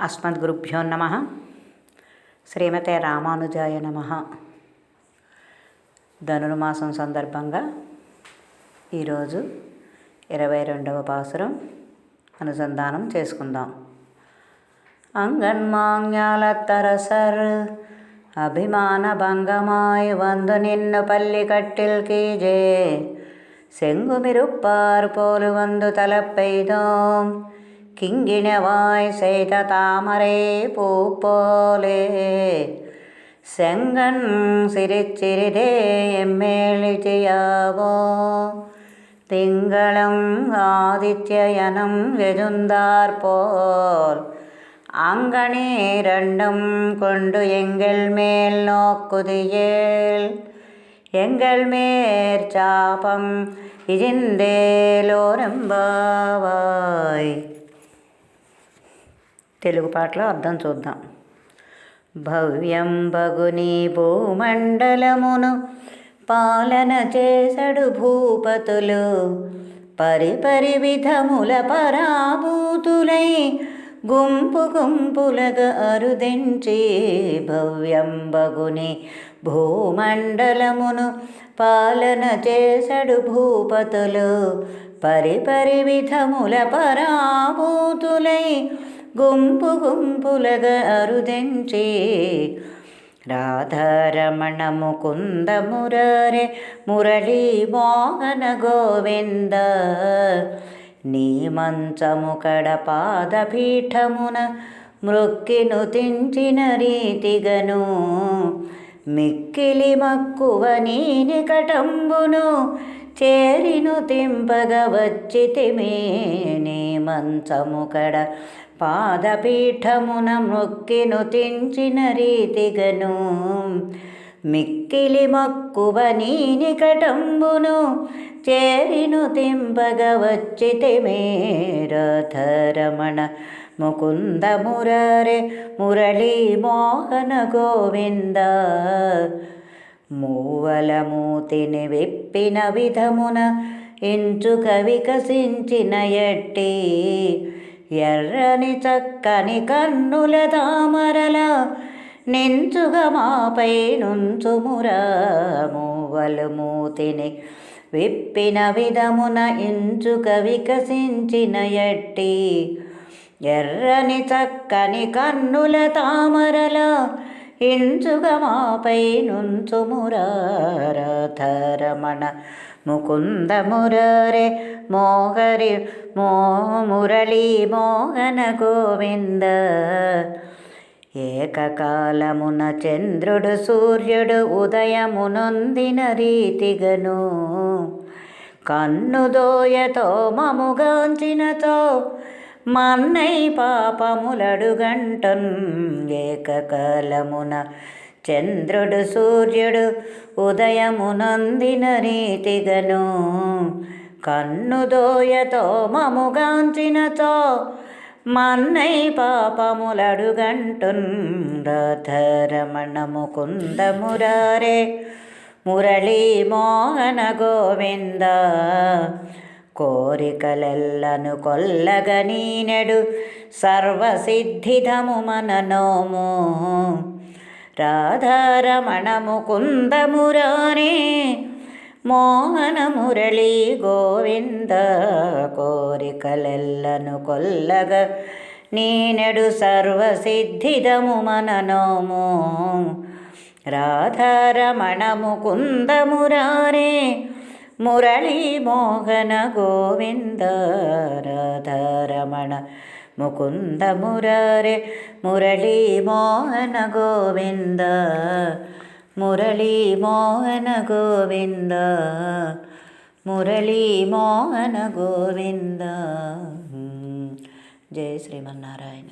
అస్మద్గురుభ్యో నమ శ్రీమతే రామానుజాయ నమ ధనుర్మాసం సందర్భంగా ఈరోజు ఇరవై రెండవ పాసురం అనుసంధానం చేసుకుందాం అంగన్మాంగ్యాల తరసర్ అభిమాన భంగమాయ్ వందు నిన్ను పల్లి కట్టిల్ కీజే செங்குமிருப்பார் போலு வந்து தலப்பெய்தோம் கிங்கினவாய் செய்த தாமரை பூப்போலே. செங்கன் சிரிச்சிறிதே எம்மேலிஜியாவோ திங்களம் ஆதித்யயனம் எஜுந்தார்போல் அங்கனே இரண்டும் கொண்டு எங்கள் மேல் நோக்குதியேல். எங்கள் மேற்சாபம் இதிந்தேலோரம்பாவாய் తెలుగు పాటలో అర్థం చూద్దాం. భవ్యం బగుని భూమండలమును పాలన చేసడు భూపతులు. పరిపరి విధముల పరాభూతులై గుంపు గుంపులగా అరుదించి భవ్యం బగుని భూమండలమును పాలన చేసడు భూపతులు. పరిపరి విధముల పరాభూతులై గుంపు గుంపులగా అరుదించి. రాధారమణ ముకుంద మురరే మురళీ మోహన గోవింద. నీ మంచము కడ పాదపీఠమున మృక్కిను తించిన రీతిగను. మిక్కిలి మక్కువ నీ నికటంబును చేరిను తింపగ వచ్చితిమే నీ మంచము కడ పాదపీఠమున మొక్కిను తెంచిన రీతిగను. మిక్కిలి మక్కువ నీ నికటంబును చేరిను తింపగ వచ్చితిమే ముకుంద మురరే మురళీ మోహన గోవింద. మూవల మూతిని విప్పిన విధమున ఎంచుక వికసించిన ఎట్టి ఎర్రని చక్కని కన్నుల తామరల నించుగా మాపై నుంచుమురామూవలు మూతిని విప్పిన విధమున ఇంచుక వికసించిన ఎట్టి ఎర్రని చక్కని కన్నుల తామరల ఇంచుగా మాపై నుంచుమురారథరమణ ముకుంద మురరే మోహరి మో మురళీ మోహన గోవింద ఏకకాలమున చంద్రుడు సూర్యుడు ఉదయమునొందిన రీతిగను కన్నుదోయతో మముగాంచినతో మన్నై పాపములడుగంటన్ ఏకకాలమున చంద్రుడు సూర్యుడు ఉదయమునందిన రీతిగను కన్నుదోయతో మముగాంచినతో మన్నై పాపములడుగంటున్ రథరమణ ముకుంద మురారే మురళీ మోహన గోవింద కోరికలెల్లను కొల్లగనీనెడు సర్వసిద్ధిధము మననోము రాధారమణముకుందమురానే ముకుంద మోహన మురళీ గోవింద కోరికలెల్లను కొల్లగ నీనెడు సర్వసిద్ధిదము మననోము. రాధారమణముకుందమురారే మురళీ మోహన గోవింద రాధారమణ ముకుంద మురారే మురళీ మోహన గోవింద మురళీ మోహన గోవింద మురళీ మోహన గోవింద జయ శ్రీమన్నారాయణ